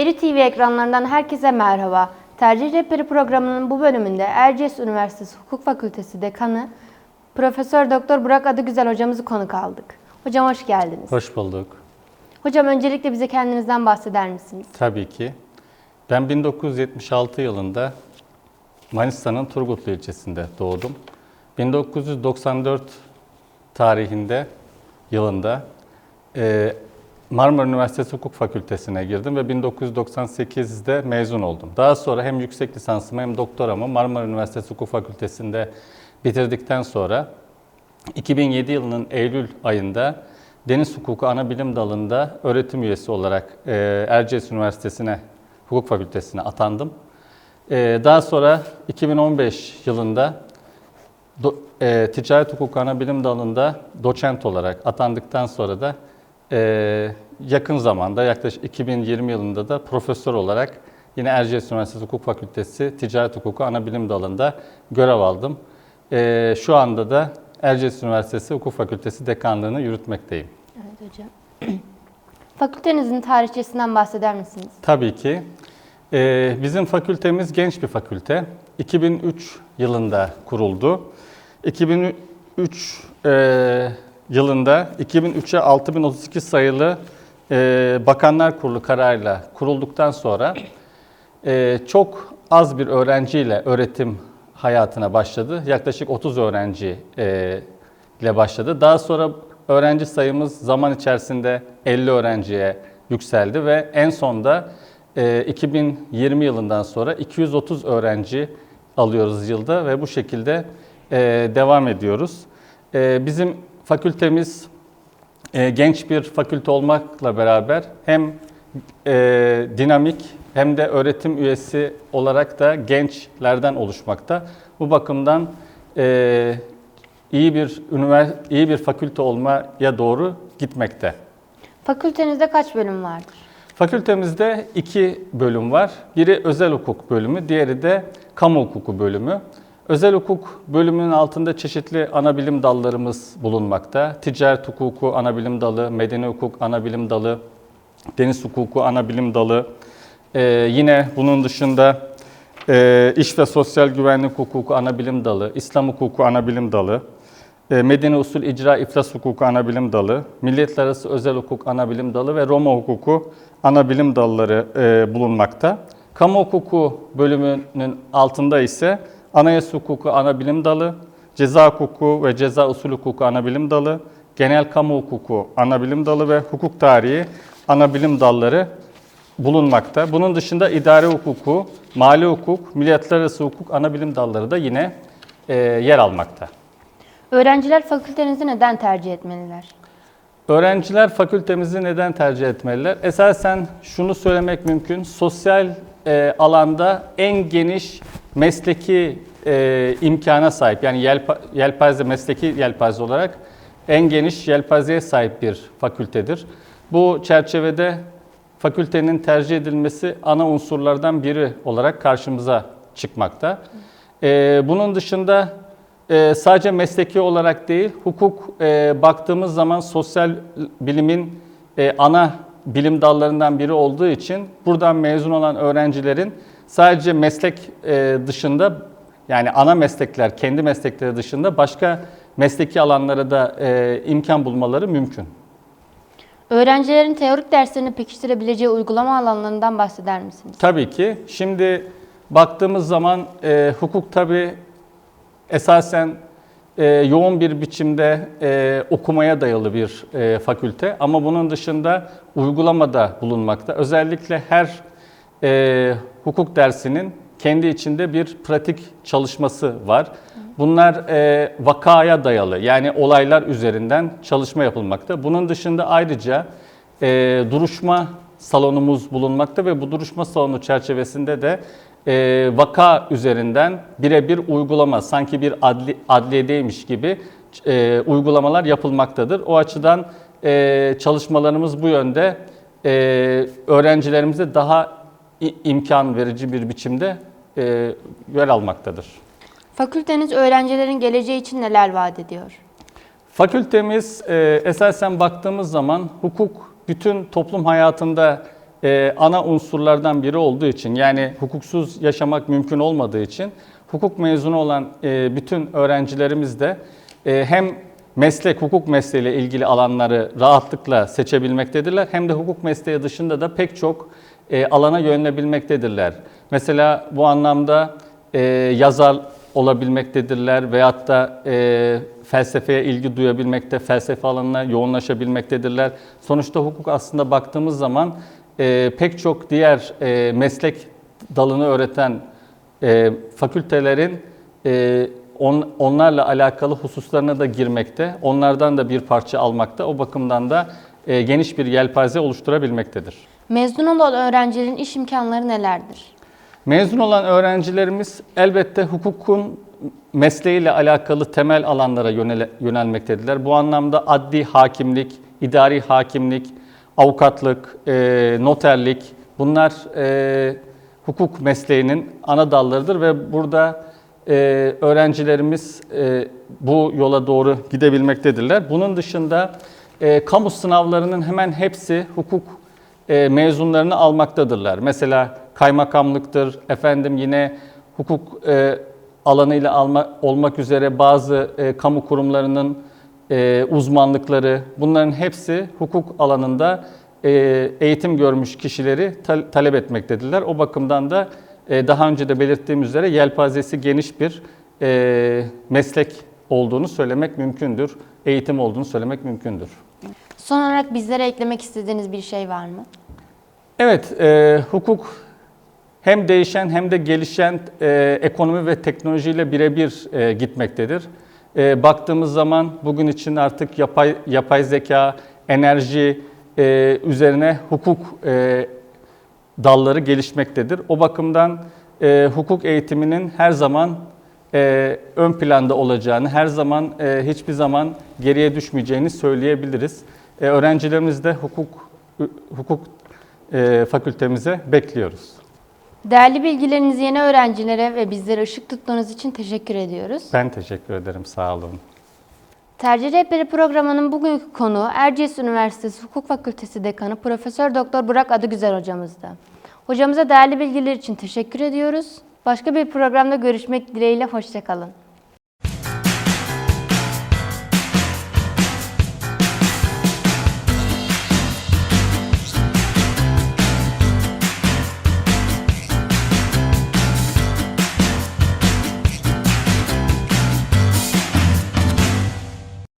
Eri TV ekranlarından herkese merhaba. Tercih Rehberi programının bu bölümünde Erciyes Üniversitesi Hukuk Fakültesi Dekanı Profesör Doktor Burak Adıgüzel hocamızı konuk aldık. Hocam hoş geldiniz. Hoş bulduk. Hocam öncelikle bize kendinizden bahseder misiniz? Tabii ki. Ben 1976 yılında Manisa'nın Turgutlu ilçesinde doğdum. 1994 tarihinde, yılında e, Marmara Üniversitesi Hukuk Fakültesine girdim ve 1998'de mezun oldum. Daha sonra hem yüksek lisansımı hem doktoramı Marmara Üniversitesi Hukuk Fakültesi'nde bitirdikten sonra 2007 yılının Eylül ayında Deniz Hukuku Anabilim Dalı'nda öğretim üyesi olarak e, Erciyes Üniversitesi'ne, Hukuk Fakültesi'ne atandım. E, daha sonra 2015 yılında e, Ticaret Hukuku Anabilim Dalı'nda doçent olarak atandıktan sonra da e, yakın zamanda yaklaşık 2020 yılında da profesör olarak yine Erciyes Üniversitesi Hukuk Fakültesi Ticaret Hukuku Anabilim Dalı'nda görev aldım. E, şu anda da Erciyes Üniversitesi Hukuk Fakültesi dekanlığını yürütmekteyim. Evet hocam. Fakültenizin tarihçesinden bahseder misiniz? Tabii ki. Ee, bizim fakültemiz genç bir fakülte. 2003 yılında kuruldu. 2003 e, yılında 2003'e 6032 sayılı e, Bakanlar Kurulu kararıyla kurulduktan sonra e, çok az bir öğrenciyle öğretim hayatına başladı. Yaklaşık 30 öğrenci e, ile başladı. Daha sonra öğrenci sayımız zaman içerisinde 50 öğrenciye yükseldi ve en sonda e, 2020 yılından sonra 230 öğrenci alıyoruz yılda ve bu şekilde e, devam ediyoruz. E, bizim fakültemiz e, genç bir fakülte olmakla beraber hem e, dinamik hem de öğretim üyesi olarak da gençlerden oluşmakta. Bu bakımdan e, iyi bir ünivers iyi bir fakülte olmaya doğru gitmekte. Fakültenizde kaç bölüm vardır? Fakültemizde iki bölüm var. Biri özel hukuk bölümü, diğeri de kamu hukuku bölümü. Özel hukuk bölümünün altında çeşitli ana bilim dallarımız bulunmakta. Ticaret hukuku ana bilim dalı, medeni hukuk ana bilim dalı, deniz hukuku ana bilim dalı. Ee, yine bunun dışında e, iş ve sosyal güvenlik hukuku ana bilim dalı, İslam hukuku ana bilim dalı, e, Medeni usul icra iflas hukuku ana bilim dalı, milliyetler arası özel hukuk ana bilim dalı ve Roma hukuku ana bilim dalları e, bulunmakta. Kamu hukuku bölümünün altında ise anayasa hukuku ana bilim dalı, ceza hukuku ve ceza usul hukuku ana bilim dalı, genel kamu hukuku ana bilim dalı ve hukuk tarihi ana bilim dalları bulunmakta. Bunun dışında idare hukuku, mali hukuk, milliyetler arası hukuk ana bilim dalları da yine e, yer almakta. Öğrenciler fakültenizi neden tercih etmeliler? Öğrenciler fakültemizi neden tercih etmeliler? Esasen şunu söylemek mümkün. Sosyal e, alanda en geniş mesleki e, imkana sahip. Yani yelpa, yelpaze, mesleki yelpaze olarak en geniş yelpazeye sahip bir fakültedir. Bu çerçevede fakültenin tercih edilmesi ana unsurlardan biri olarak karşımıza çıkmakta. E, bunun dışında ee, sadece mesleki olarak değil, hukuk e, baktığımız zaman sosyal bilimin e, ana bilim dallarından biri olduğu için buradan mezun olan öğrencilerin sadece meslek e, dışında yani ana meslekler, kendi meslekleri dışında başka mesleki alanlara da e, imkan bulmaları mümkün. Öğrencilerin teorik derslerini pekiştirebileceği uygulama alanlarından bahseder misiniz? Tabii ki. Şimdi baktığımız zaman e, hukuk tabii esasen e, yoğun bir biçimde e, okumaya dayalı bir e, fakülte ama bunun dışında uygulamada bulunmakta. Özellikle her e, hukuk dersinin kendi içinde bir pratik çalışması var. Bunlar e, vakaya dayalı yani olaylar üzerinden çalışma yapılmakta. Bunun dışında ayrıca e, duruşma salonumuz bulunmakta ve bu duruşma salonu çerçevesinde de e, vaka üzerinden birebir uygulama, sanki bir adli, adliyedeymiş gibi e, uygulamalar yapılmaktadır. O açıdan e, çalışmalarımız bu yönde e, öğrencilerimize daha imkan verici bir biçimde e, yer almaktadır. Fakülteniz öğrencilerin geleceği için neler vaat ediyor? Fakültemiz e, esasen baktığımız zaman hukuk bütün toplum hayatında e, ana unsurlardan biri olduğu için yani hukuksuz yaşamak mümkün olmadığı için hukuk mezunu olan e, bütün öğrencilerimiz de e, hem meslek, hukuk mesleğiyle ilgili alanları rahatlıkla seçebilmektedirler hem de hukuk mesleği dışında da pek çok e, alana yönelebilmektedirler. Mesela bu anlamda e, yazar olabilmektedirler veyahut da e, felsefeye ilgi duyabilmekte, felsefe alanına yoğunlaşabilmektedirler. Sonuçta hukuk aslında baktığımız zaman e, pek çok diğer e, meslek dalını öğreten e, fakültelerin e, on, onlarla alakalı hususlarına da girmekte, onlardan da bir parça almakta. O bakımdan da e, geniş bir yelpaze oluşturabilmektedir. Mezun olan öğrencilerin iş imkanları nelerdir? Mezun olan öğrencilerimiz elbette hukukun mesleğiyle alakalı temel alanlara yönele, yönelmektedirler. Bu anlamda adli hakimlik, idari hakimlik, avukatlık, e, noterlik bunlar e, hukuk mesleğinin ana dallarıdır ve burada e, öğrencilerimiz e, bu yola doğru gidebilmektedirler. Bunun dışında e, kamu sınavlarının hemen hepsi hukuk e, mezunlarını almaktadırlar. Mesela kaymakamlıktır, efendim yine hukuk e, alanıyla alma, olmak üzere bazı e, kamu kurumlarının e, uzmanlıkları bunların hepsi hukuk alanında eğitim görmüş kişileri tal- talep etmektedirler. O bakımdan da daha önce de belirttiğim üzere yelpazesi geniş bir meslek olduğunu söylemek mümkündür. Eğitim olduğunu söylemek mümkündür. Son olarak bizlere eklemek istediğiniz bir şey var mı? Evet, e, hukuk hem değişen hem de gelişen e, ekonomi ve teknolojiyle birebir e, gitmektedir. E, baktığımız zaman bugün için artık yapay yapay zeka, enerji e, üzerine hukuk e, dalları gelişmektedir. O bakımdan e, hukuk eğitiminin her zaman e, ön planda olacağını, her zaman e, hiçbir zaman geriye düşmeyeceğini söyleyebiliriz. E, öğrencilerimiz de hukuk hukuk e, fakültemize bekliyoruz. Değerli bilgilerinizi yeni öğrencilere ve bizlere ışık tuttuğunuz için teşekkür ediyoruz. Ben teşekkür ederim, sağ olun. Tercih Rehberi programının bugünkü konuğu Erciyes Üniversitesi Hukuk Fakültesi Dekanı Profesör Doktor Burak Adıgüzel hocamızdı. Hocamıza değerli bilgiler için teşekkür ediyoruz. Başka bir programda görüşmek dileğiyle hoşçakalın.